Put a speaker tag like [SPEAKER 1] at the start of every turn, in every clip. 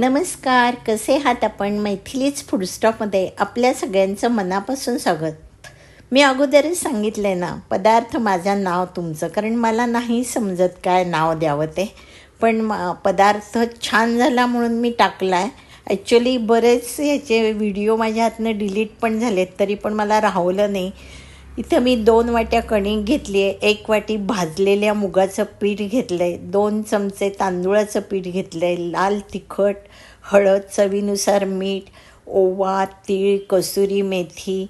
[SPEAKER 1] नमस्कार कसे आहात आपण? मैथिलीच फूडस्टॉपमध्ये आपल्या सगळ्यांचं मनापासून स्वागत. मी अगोदरच सांगितलं आहे ना पदार्थ माझं नाव तुमचं कारण मला नाही समजत काय नाव द्यावं ते. पण पदार्थ छान झाला म्हणून मी टाकला आहे ॲक्च्युली बरेच याचे व्हिडिओ माझ्या हातनं डिलीट पण झालेत तरी पण मला राहवलं नाही. इथं मी दोन वाट्या कणिक घेतली आहे एक वाटी भाजलेल्या मुगाचं पीठ घेतलं आहे दोन चमचे तांदूळाचं पीठ घेतलं आहे लाल तिखट हळद चवीनुसार मीठ ओवा तीळ कसुरी मेथी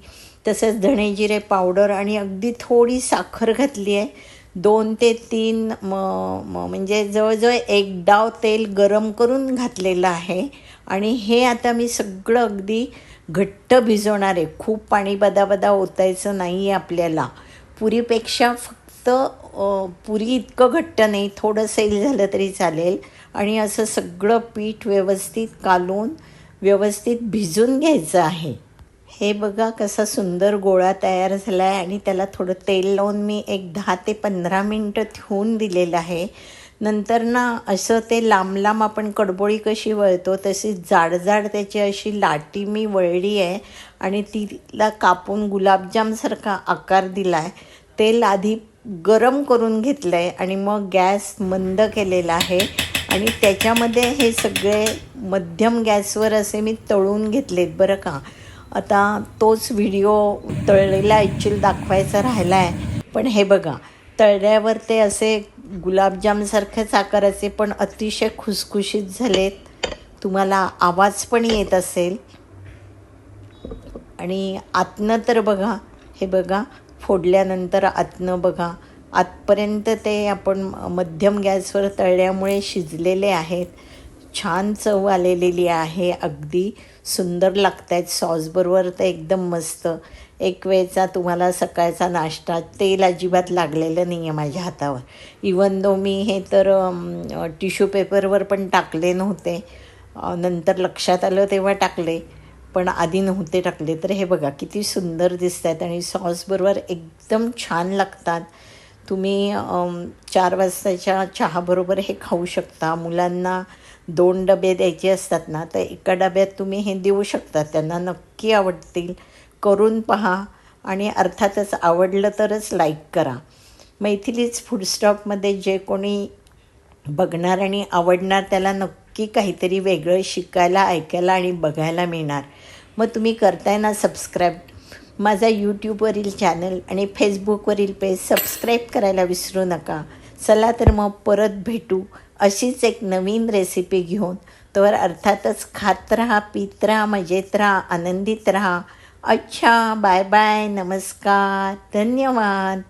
[SPEAKER 1] तसंच धणेजिरे पावडर आणि अगदी थोडी साखर घातली आहे दोन ते तीन म म म्हणजे जवळजवळ एक डाव तेल गरम करून घातलेलं आहे. आणि हे आता मी सगळं अगदी घट्ट भिजवणार आहे. खूप पाणी बदाबदा ओतायचं नाही आहे आपल्याला. पुरीपेक्षा फक्त पुरी इतकं घट्ट नाही थोडं सैल झालं तरी चालेल. आणि असं सगळं पीठ व्यवस्थित कालून व्यवस्थित भिजून घ्यायचं आहे. हे बघा कसा सुंदर गोळा तयार झाला आहे आणि त्याला थोडं तेल लावून मी एक दहा ते पंधरा मिनटं ठेवून दिलेलं आहे. नंतर ना असं ते लांब लांब आपण कडबोळी कशी वळतो तशी जाड जाड त्याची अशी लाटी मी वळली आहे आणि तिला कापून गुलाबजामसारखा आकार दिला आहे तेल आधी गरम करून घेतलं आहे आणि मग गॅस मंद केलेला आहे. आणि त्याच्यामध्ये हे सगळे मध्यम गॅसवर असे मी तळून घेतलेत बरं का. आता तोच व्हिडिओ तळलेला ॲक्च्युअली दाखवायचा राहिला आहे पण हे बघा तळल्यावर ते असे गुलाबजामसारखेच आकाराचे पण अतिशय खुसखुशीत झालेत. तुम्हाला आवाज पण येत असेल. आणि आतनं तर बघा हे बघा फोडल्यानंतर आतनं बघा. आतपर्यंत ते आपण मध्यम गॅसवर तळल्यामुळे शिजलेले आहेत. छान चव आलेली आहे अगदी सुंदर लागत आहेत सॉसबरोबर तर एकदम मस्त. एक वेळचा तुम्हाला सकाळचा नाश्ता तेल अजिबात लागलेलं नाही आहे माझ्या हातावर. इवन दो मी हे तर टिश्यू पेपरवर पण टाकले नव्हते. नंतर लक्षात आलं तेव्हा टाकले पण आधी नव्हते टाकले. तर हे बघा किती सुंदर दिसत आहेत आणि सॉसबरोबर एकदम छान लागतात. तुम्ही चार वाजताच्या चहाबरोबर हे खाऊ शकता. मुलांना दोन डबे द्यायचे असतात ना तर एका डब्यात तुम्ही हे देऊ शकता. त्यांना नक्की आवडतील. करून पहा आणि अर्थातच आवडलं तरच लाईक करा. मैथिलीच फूडस्टॉपमध्ये जे कोणी बघणार आणि आवडणार त्याला नक्की काहीतरी वेगळं शिकायला ऐकायला आणि बघायला मिळणार. मग तुम्ही करताय ना सबस्क्राईब माझा यूट्यूबवरील चॅनल आणि फेसबुकवरील पेज सबस्क्राईब करायला विसरू नका. चला तर मग परत भेटू अशीच एक नवीन रेसिपी घेऊन. तर अर्थातच खात राहा पित राहा मजेत राहा आनंदित राहा. अच्छा बाय बाय नमस्कार धन्यवाद.